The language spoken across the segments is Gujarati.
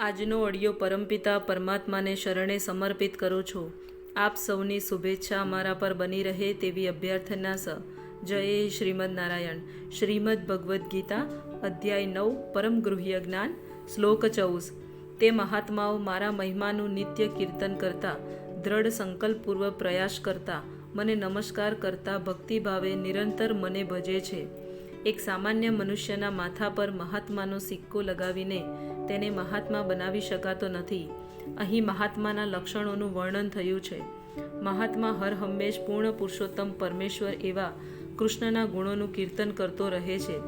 આજનો ઓડિયો પરમપિતા પરમાત્માને શરણે સમર્પિત કરું છું. આપ સૌની શુભેચ્છા અમારા પર બની રહે તેવી અભ્યર્થના સ. જય શ્રીમદ નારાયણ. શ્રીમદ ભગવદ્ ગીતા, અધ્યાય નવ, પરમ ગૃહ્ય જ્ઞાન, શ્લોક ચૌદ. તે મહાત્માઓ મારા મહિમાનું નિત્ય કીર્તન કરતા, દ્રઢ સંકલ્પપૂર્વક પ્રયાસ કરતા, મને નમસ્કાર કરતા ભક્તિભાવે નિરંતર મને ભજે છે. એક સામાન્ય મનુષ્યના માથા પર મહાત્માનો સિક્કો લગાવીને તેને મહાત્મા બનાવી શકાતો નથી. અહીં મહાત્માના લક્ષણોનું વર્ણન થયું છે. મહાત્મા હર હંમેશ પૂર્ણ પુરુષોત્તમ પરમેશ્વર એવા કૃષ્ણના ગુણોનું કીર્તન કરતો રહે છે.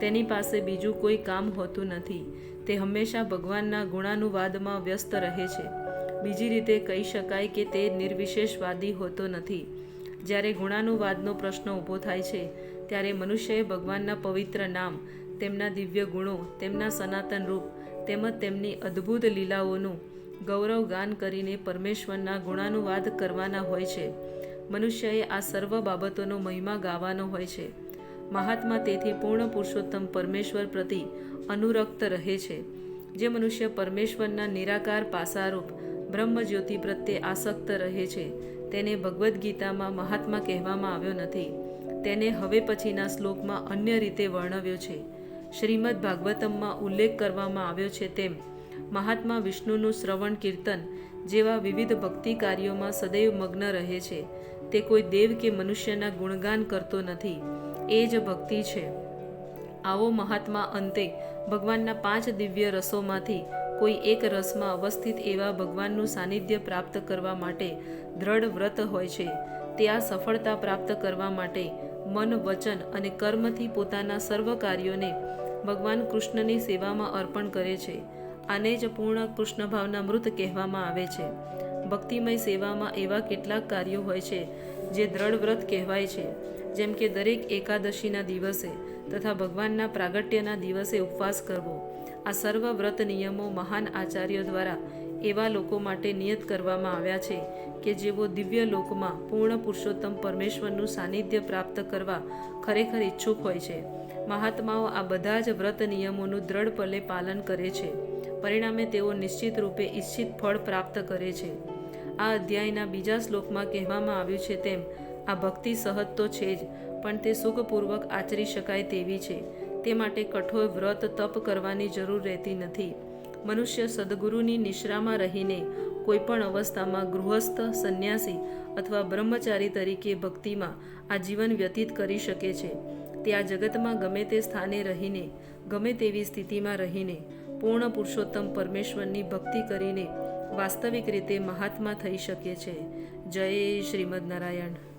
તેની પાસે બીજું કોઈ કામ હોતું નથી. તે હંમેશા ભગવાનના ગુણાનુવાદમાં વ્યસ્ત રહે છે. બીજી રીતે કહી શકાય કે તે નિર્વિશેષવાદી હોતો નથી. જ્યારે ગુણાનુવાદનો પ્રશ્ન ઊભો થાય છે, ત્યારે મનુષ્યએ ભગવાનના પવિત્ર નામ, તેમના દિવ્ય ગુણો, તેમના સનાતન રૂપ, તેમજ તેમની અદ્ભુત લીલાઓનું ગૌરવ ગાન કરીને પરમેશ્વરના ગુણાનુવાદ કરવાના હોય છે. મનુષ્યએ આ સર્વ બાબતોનો મહિમા ગાવાનો હોય છે. મહાત્મા તેથી પૂર્ણ પુરુષોત્તમ પરમેશ્વર પ્રતિ અનુરક્ત રહે છે. જે મનુષ્ય પરમેશ્વરના નિરાકાર પાસારૂપ બ્રહ્મજ્યોતિ પ્રત્યે આસક્ત રહે છે તેને ભગવદ્ ગીતામાં મહાત્મા કહેવામાં આવ્યો નથી. તેને હવે પછીના શ્લોકમાં અન્ય રીતે વર્ણવ્યો છે. શ્રીમદ ભાગવતમમાં ઉલ્લેખ કરવામાં આવ્યો છે તેમ, મહાત્મા વિષ્ણુનું શ્રવણ કીર્તન જેવા વિવિધ ભક્તિ કાર્યોમાં સદૈવ મગ્ન રહે છે. તે કોઈ દેવ કે મનુષ્યના ગુણગાન કરતો નથી. એ જ ભક્તિ છે. આવો મહાત્મા અંતે ભગવાનના પાંચ દિવ્ય રસોમાંથી કોઈ એક રસમાં અવસ્થિત એવા ભગવાનનું સાનિધ્ય પ્રાપ્ત કરવા માટે દ્રઢ વ્રત હોય છે તે આ સફળતા પ્રાપ્ત કરવા માટે મન, વચન અને કર્મથી પોતાના સર્વ કાર્યોને ભગવાન કૃષ્ણની સેવામાં અર્પણ કરે છે. આને જ પૂર્ણ કૃષ્ણ ભાવના મૃત કહેવામાં આવે છે. ભક્તિમય સેવામાં એવા કેટલાક કાર્યો હોય છે, જે દ્રઢ વ્રત કહેવાય છે. જેમ કે દરેક એકાદશીના દિવસે તથા ભગવાનના પ્રાગટ્યના દિવસે ઉપવાસ કરવો. આ સર્વ વ્રત નિયમો મહાન આચાર્યો દ્વારા એવા લોકો માટે નિયત કરવામાં આવ્યા છે કે જેઓ દિવ્ય લોકમાં પૂર્ણ પુરુષોત્તમ પરમેશ્વરનું સાનિધ્ય પ્રાપ્ત કરવા ખરેખર ઈચ્છુક હોય છે. મહાત્માઓ આ બધા જ વ્રત નિયમોનું દ્રઢપલે પાલન કરે છે. પરિણામે તેઓ નિશ્ચિત રૂપે ઈચ્છિત ફળ પ્રાપ્ત કરે છે. આ અધ્યાયના બીજા શ્લોકમાં કહેવામાં આવ્યું છે તેમ, આ ભક્તિ સહજ તો છે જ, પણ તે સુખપૂર્વક આચરી શકાય તેવી છે. તે માટે કઠોર વ્રત તપ કરવાની જરૂર રહેતી નથી. મનુષ્ય સદગુરુની નિશ્રામાં રહીને કોઈપણ અવસ્થામાં ગૃહસ્થ, સંન્યાસી અથવા બ્રહ્મચારી તરીકે ભક્તિમાં આ જીવન વ્યતીત કરી શકે છે. તે આ જગતમાં ગમે તે સ્થાને રહીને, ગમે તેવી સ્થિતિમાં રહીને, પૂર્ણ પુરુષોત્તમ પરમેશ્વરની ભક્તિ કરીને વાસ્તવિક રીતે મહાત્મા થઈ શકે છે. જય શ્રીમદ નારાયણ.